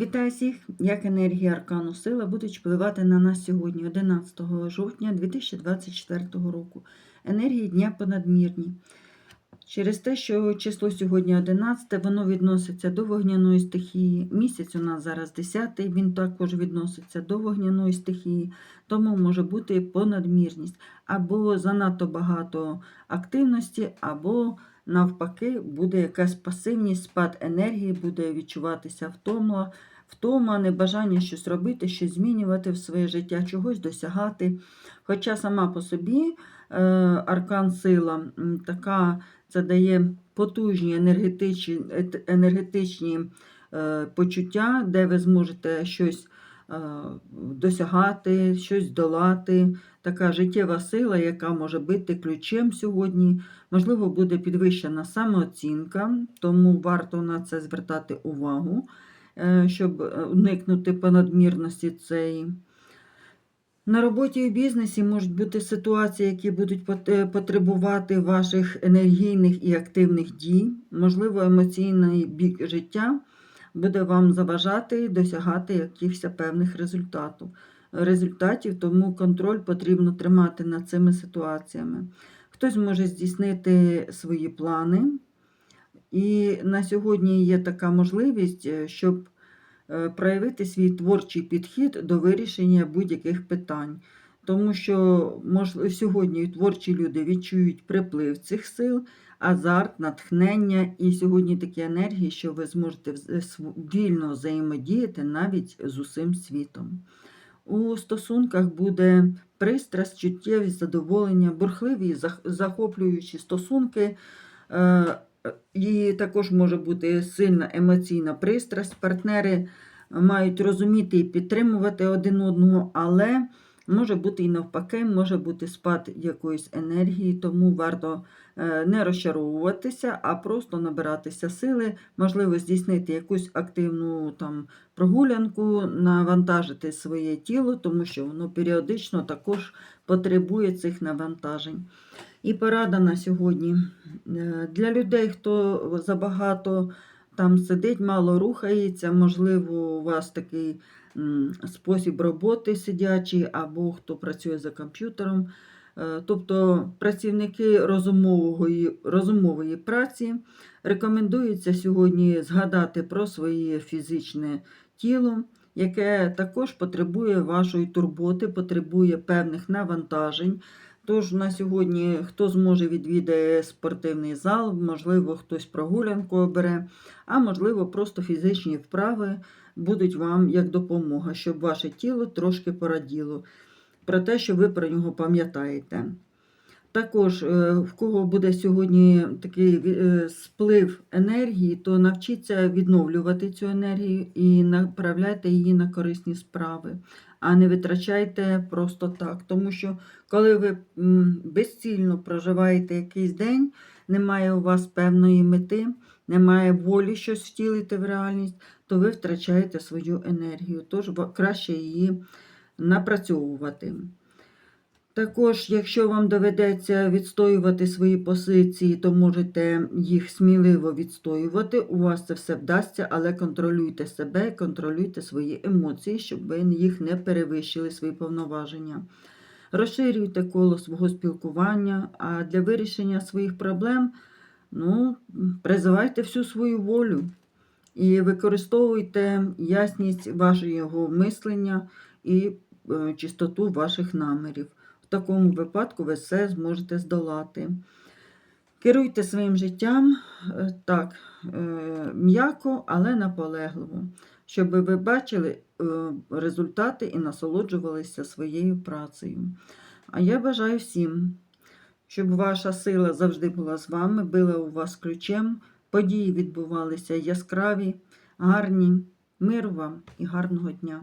Вітаю всіх! Як енергія аркану сила будуть впливати на нас сьогодні, 11 жовтня 2024 року. Енергії дня понадмірні. Через те, що число сьогодні 11, воно відноситься до вогняної стихії. Місяць у нас зараз 10, він також відноситься до вогняної стихії, тому може бути понадмірність. Або занадто багато активності, або навпаки, буде якась пасивність, спад енергії, буде відчуватися втома, втома, небажання щось робити, щось змінювати в своє життя, чогось досягати. Хоча сама по собі е, аркан сила така це дає потужні енергетичні, енергетичні е, почуття, де ви зможете щось досягати, щось долати. Така життєва сила, яка може бути ключем сьогодні. Можливо, буде підвищена самооцінка, тому варто на це звертати увагу, е, щоб е, уникнути понадмірності цієї. На роботі і бізнесі можуть бути ситуації, які будуть потребувати ваших енергійних і активних дій. Можливо, емоційний бік життя буде вам заважати досягати якихось певних результатів. результатів, тому контроль потрібно тримати над цими ситуаціями. Хтось може здійснити свої плани, і на сьогодні є така можливість, е, щоб е, проявити свій творчий підхід до вирішення будь-яких питань. Тому що сьогодні творчі люди відчують приплив цих сил, азарт, натхнення, і сьогодні такі енергії, що ви зможете вільно взаємодіяти навіть з усім світом. У стосунках буде пристрасть, чуттєвість, задоволення, бурхливі, захоплюючі стосунки. Е, І також може бути сильна емоційна пристрасть. Партнери мають розуміти і підтримувати один одного, але може бути і навпаки, може бути спад якоїсь енергії, тому варто е, не розчаровуватися, а просто набиратися сили, можливо, здійснити якусь активну там прогулянку, навантажити своє тіло, тому що воно періодично також потребує цих навантажень. І порада на сьогодні. Е, Для людей, хто забагато там сидить, мало рухається, можливо, у вас такий спосіб роботи сидячий, або хто працює за комп'ютером. Е, Тобто працівники розумової, розумової праці рекомендується сьогодні згадати про своє фізичне тіло, яке також потребує вашої турботи, потребує певних навантажень. Тож на сьогодні хто зможе відвідає спортивний зал, можливо, хтось прогулянку обере, а можливо, просто фізичні вправи будуть вам як допомога, щоб ваше тіло трошки пораділо про те, що ви про нього пам'ятаєте. Також, е, в кого буде сьогодні такий е, сплив енергії, то навчіться відновлювати цю енергію і направляйте її на корисні справи, а не витрачайте просто так. Тому що коли ви безцільно проживаєте якийсь день, немає у вас певної мети, немає волі щось втілити в реальність, то ви втрачаєте свою енергію. Тож краще її напрацьовувати. Також, якщо вам доведеться відстоювати свої позиції, то можете їх сміливо відстоювати. У вас це все вдасться, але контролюйте себе, контролюйте свої емоції, щоб ви їх не перевищили свої повноваження. Розширюйте коло свого спілкування, а для вирішення своїх проблем ну, призивайте всю свою волю і використовуйте ясність вашого мислення і е, чистоту ваших намірів. Такому випадку ви все зможете здолати. Керуйте своїм життям е, так, е, м'яко, але наполегливо, щоб ви бачили е, результати і насолоджувалися своєю працею. А я бажаю всім, щоб ваша сила завжди була з вами, била у вас ключем, події відбувалися яскраві, гарні. Миру вам і гарного дня!